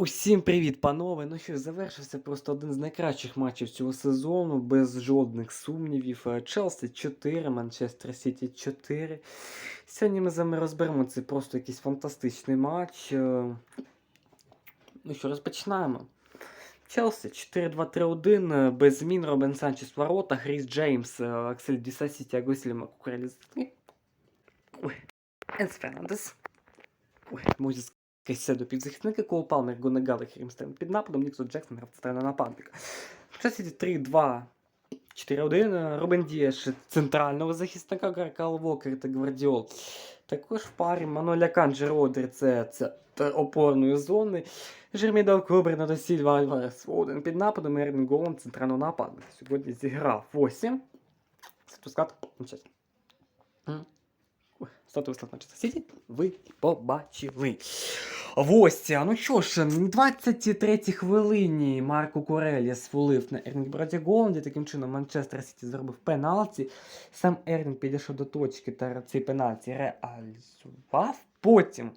Усім привіт, панове! Ну що, завершився просто один з найкращих матчів цього сезону, без жодних сумнівів. Е, Челсі 4, Манчестер Сіті 4. Сьогодні ми з вами розберемо це просто якийсь фантастичний матч. Е, Ну що, розпочинаємо. Челсі 4-2-3-1, е, без змін Робен Санчес в воротах, Ріс Джеймс, Аксель Дісасі, Тіаго Сільма, Кукуреліс. Ой, Енс Фернандес. Ой, Мозіс півзахисники, Кол Палмер, Гонегал і Хрімстен під нападом, Ніксон Джексон грав центрального нападника. Часі 3-2. 4-1. Робен Дієш центрального захисника, Гаркал Вокер та Гвардіол. Також в парі Маноля Канджі Родер, це, це опорної зони. Жермідал Кобрина та Сільва Альварес один під нападом, Ервін Голланд центрального нападника. Сьогодні зіграв 8. Спускати. Чесно. Статус склад Манчестер Сіті ви побачили. Ось, ну що ж, на 23 хвилині Марко Курелі свалив на Ерлінг Броді Голланді. Таким чином Манчестер Сіті зробив пеналті. Сам Ерлінг підійшов до точки та цей пеналті реалізував. Потім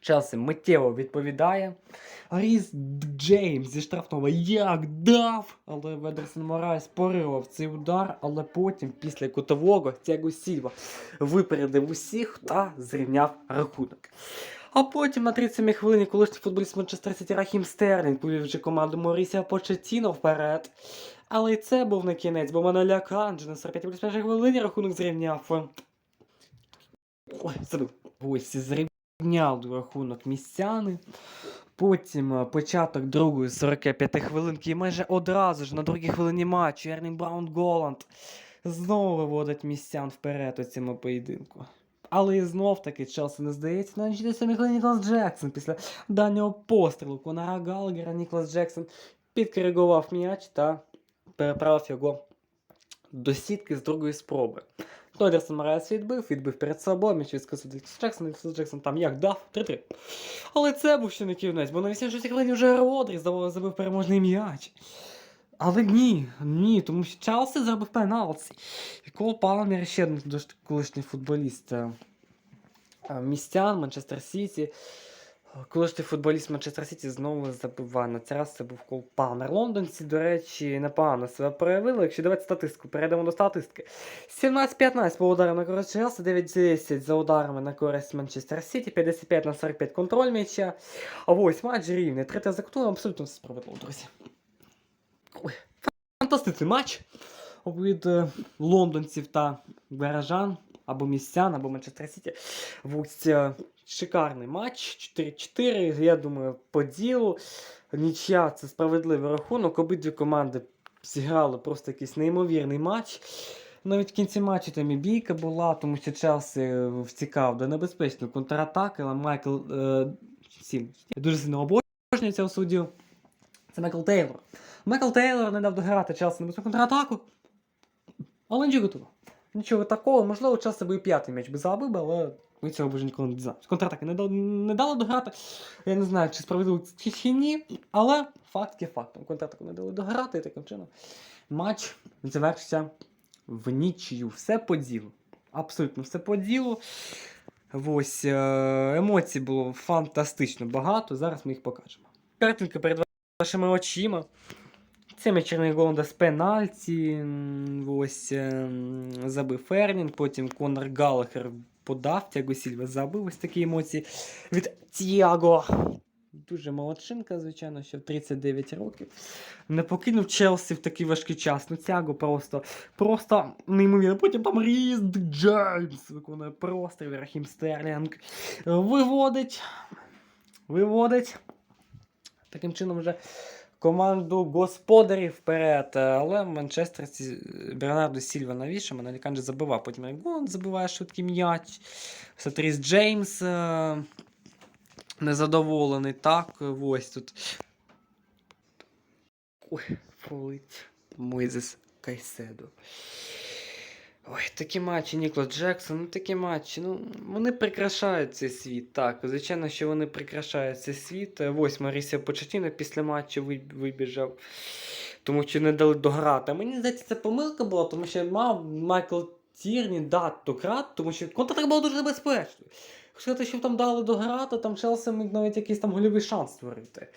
Челсі миттєво відповідає. Різ Джеймс зі штрафного як дав, але Ведерсон Морайс поривав цей удар, але потім, після кутового, Тяго Сільва випередив усіх та зрівняв рахунок. А потім на 37-й хвилині колишній футболіст Манчестер Сіті Рахім Стерлінг повів команду Морісія Почетіно вперед. Але й це був не кінець, бо Маноля Канджі на 45 першій хвилині рахунок зрівняв. Ой, забив. Ось зрівняв рахунок містяни. Потім е, початок другої 45 хвилинки і майже одразу ж на другій хвилині матчу Ернін Браун Голланд знову виводить містян вперед у цьому поєдинку. Але і знов таки Челсі не здається на 67 хвилині Ніколас Джексон після дальнього пострілу Конора Галгера Ніколас Джексон підкоригував м'яч та переправив його до сітки з другої спроби. Тодерсон Морайс відбив, відбив перед собою, м'яч відскочив Ніколас Джексон, Ніколас Джексон там як дав 3-3. Але це був ще не кінець, бо на 86 хвилині вже Родрі забив переможний м'яч. Але ні, ні, тому що Челсі зробив пеналті. І Кол Палмер ще один колишній футболіст е, е, містян Манчестер Сіті. Колишній футболіст Манчестер Сіті знову забиває. На цей раз це був Кол Палмер. Лондонці, до речі, непогано себе проявили. Якщо давати статистику, перейдемо до статистики. 17-15 по ударам на користь Челсі, 9-10 за ударами на користь Манчестер Сіті, 55 на 45 контроль м'яча. А ось матч рівний. Третя за кутом, абсолютно все справедливо, друзі. Фантастичний матч від е, лондонців та горожан, або містян, або Манчестер Сіті. Е, шикарний матч. 4-4. Я думаю, по ділу. Нічия це справедливий рахунок. Обидві команди зіграли просто якийсь неймовірний матч. Навіть в кінці матчу там і бійка була, тому що Челсі втікав до небезпечної контратаки, але Майкл е, Сім дуже сильно обожнює цього суддю. Це Майкл Тейлор. Майкл Тейлор не дав дограти Челсі на контратаку. Але нічого готово. Нічого такого, можливо, Челсі би і п'ятий м'яч би забив, але ми цього вже ніколи не дізнаємося. Контратаки не, дав, не дали дограти. Я не знаю, чи справедливо чи ні, але факт є фактом. Контратаку не дали дограти, і таким чином матч завершився в нічию. Все по ділу. Абсолютно все по ділу. Ось е, емоцій було фантастично багато. Зараз ми їх покажемо. Картинка перед вашими очима. Це м'ячерний Голланда з пенальті. Ось ем, забив Фернін, потім Конор Галахер подав, Тяго Сільва забив ось такі емоції від Тіаго. Дуже молодчинка, звичайно, ще в 39 років. Не покинув Челсі в такий важкий час. Ну, Тяго просто, просто неймовірно. Потім там Різ Джеймс виконує простріл, Рахім Стерлінг. Виводить. Виводить. Таким чином вже команду господарів вперед. Але Манчестер Бернардо Сільва навіше, Манолі Канджі забивав. Потім Регон забиває швидкий м'яч. Сатріс Джеймс е, незадоволений. Так, ось тут. Ой, фолить. Мойзес Кайседо. Ой, такі матчі, Ніклас Джексон, ну такі матчі, ну, вони прикрашають цей світ. Так, звичайно, що вони прикрашають цей світ. Е, Ось Марісія Почетіно після матчу вибіжав, тому що не дали дограти. Мені здається, це помилка була, тому що мав Майкл Тірні дати крат, тому що контратака була дуже небезпечною. сказати, що там дали дограти, там Челсі міг навіть якийсь там гольовий шанс створити.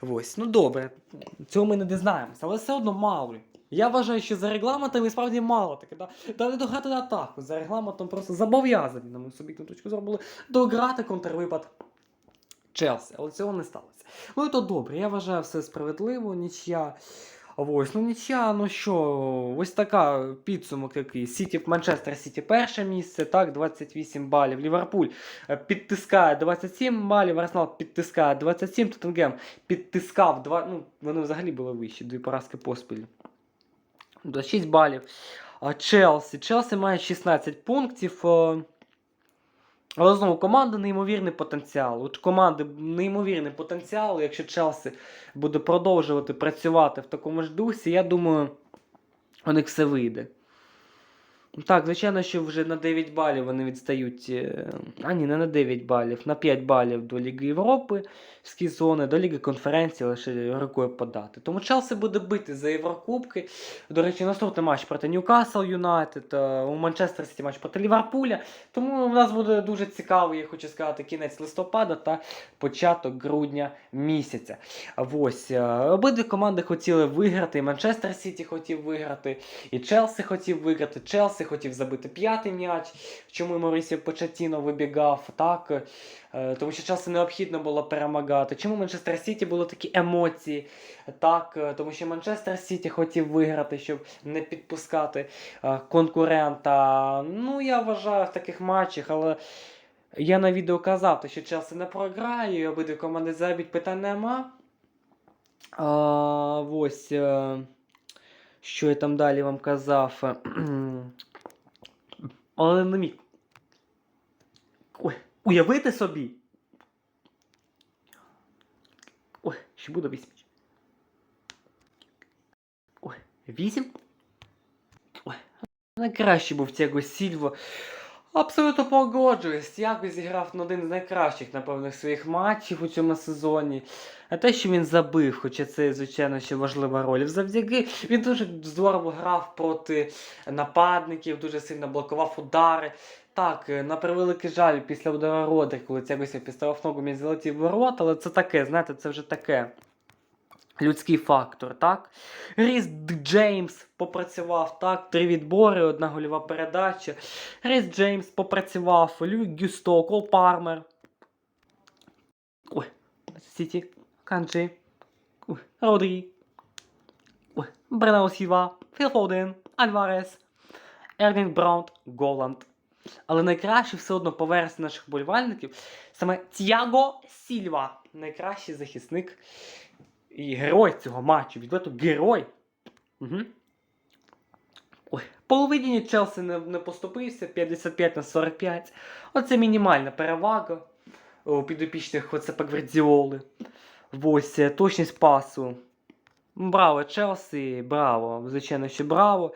Ось, ну добре, цього ми не дізнаємося, але все одно мало. Я вважаю, що за регламентом і справді мало таке. Да? Дали дограти на атаку. За регламентом просто зобов'язані, на мою суб'єктивну точку зору, були дограти контрвипад Челсі, але цього не сталося. Ну і то добре, я вважаю все справедливо, нічия. Ось, ну нічия, ну що, ось така підсумок який. Сіті, Манчестер Сіті перше місце, так, 28 балів. Ліверпуль е, підтискає 27 балів, Арсенал підтискає 27, Тоттенгем підтискав 2, ну, вони взагалі були вищі, дві поразки поспіль. 26 балів. Челсі. Челсі має 16 пунктів. е, Але знову команда неймовірний потенціал. От команди неймовірний потенціал. Якщо Челсі буде продовжувати працювати в такому ж дусі, я думаю, у них все вийде. Так, звичайно, що вже на 9 балів вони відстають. е, А ні, не на 9 балів, на 5 балів до Ліги Європи, з зони, до Ліги конференції лише рукою подати. Тому Челсі буде бити за Єврокубки. До речі, наступний матч проти Ньюкасл Юнайтед, е, у Манчестер Сіті матч проти Ліверпуля. Тому у нас буде дуже цікавий, я хочу сказати, кінець листопада та початок грудня місяця. Ось е, обидві команди хотіли виграти. і Манчестер Сіті хотів виграти, і Челсі хотів виграти. Челсі хотів забити п'ятий м'яч. Чому Морісі Початіно вибігав так? Е, Тому що Челсі необхідно було перемагати. Чому Манчестер Сіті були такі емоції? Так, е, тому що Манчестер Сіті хотів виграти, щоб не підпускати е, конкурента. Ну, я вважаю в таких матчах, але. Я на відео казав, що Челсі не програє, і обидві команди забіть питань нема. А, ось. Що я там далі вам казав. Але не міг. Ой, уявити собі. Ой, ще буде вісім. Ой, вісім? Ой, найкраще був цього Сільво. Абсолютно погоджуюсь. Якось зіграв на один з найкращих, напевно, своїх матчів у цьому сезоні. А те, що він забив, хоча це, звичайно, ще важлива роль. Завдяки він дуже здорово грав проти нападників, дуже сильно блокував удари. Так, е, на превеликий жаль, після удара Родрі, коли Тягося підставив ногу, він залетів ворот, але це таке, знаєте, це вже таке. Людський фактор, так? Ріс Джеймс попрацював, так, три відбори, одна гольова передача. Ріс Джеймс попрацював, Люк Гюсто, Кол Пармер. Ой, Сіті, Канджі, Родрі. Ой, Бренау Сіва, Філ Фоден, Альварес, Ерлінг Браунт, Голланд. Але найкраще все одно по версії наших болівальників саме Тіаго Сільва. Найкращий захисник і герой цього матчу. Відверто герой. Угу. Ой, половині Челсі не, не поступився 55 на 45. Оце мінімальна перевага у підопічних Хоцепа Гвардіоли. Ось е, точність пасу. Браво, Челсі, браво. Звичайно, що браво.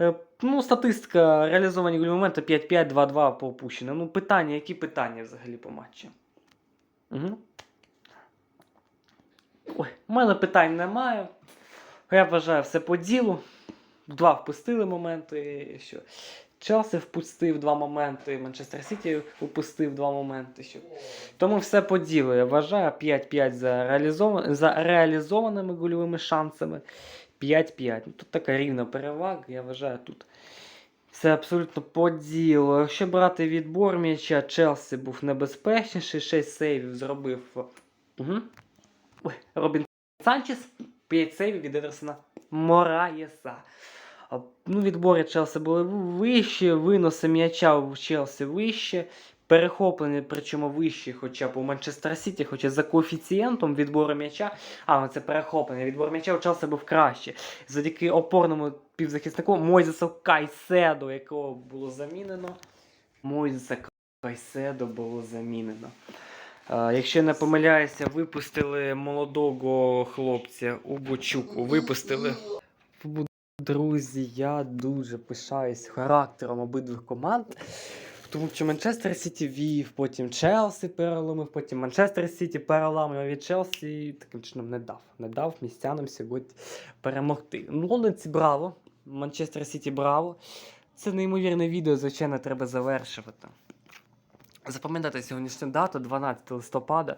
Е, Ну, статистика реалізовані моменти 5-5, 2-2 по опущенням. Ну, питання, які питання взагалі по матчі? Угу. Ой, у мене питань немає. Я вважаю все по ділу. Два впустили моменти. Що Челсі впустив два моменти, Манчестер Сіті впустив два моменти. Що... Тому все по ділу. Я вважаю 5-5 за, реалізован... за реалізованими гольовими шансами. 5-5. Ну, Тут така рівна перевага, я вважаю тут. Все абсолютно по ділу. Якщо брати відбор м'яча, Челсі був небезпечніший, 6 сейвів зробив. Угу. Робін Санчес, 5 сейвів від Едерсона Мораєса. Ну, відбори Челсі були вищі, виноси м'яча у Челсі вище, перехоплення, причому вищі, хоча б у Манчестер Сіті, хоча за коефіцієнтом відбору м'яча, а ну, це перехоплення, відбор м'яча у Челсі був краще. Завдяки опорному півзахиснику Мойзесу Кайседо, якого було замінено. Мойзеса Кайседо було замінено. Якщо не помиляюся, випустили молодого хлопця Убочуку. Випустили. Друзі, я дуже пишаюсь характером обидвих команд. Тому що Манчестер Сіті вів, потім Челсі переломив, потім Манчестер Сіті переламив від Челсі і таким чином не дав. Не дав містянам сьогодні перемогти. Лондонці браво. Манчестер Сіті браво. Це неймовірне відео, звичайно, треба завершувати. Запам'ятайте сьогоднішню дату, 12 листопада.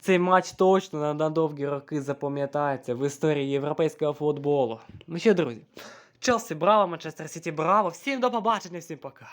Цей матч точно на, на довгі роки запам'ятається в історії європейського футболу. Ну що, друзі, Челсі браво, Манчестер Сіті браво. Всім до побачення, всім пока.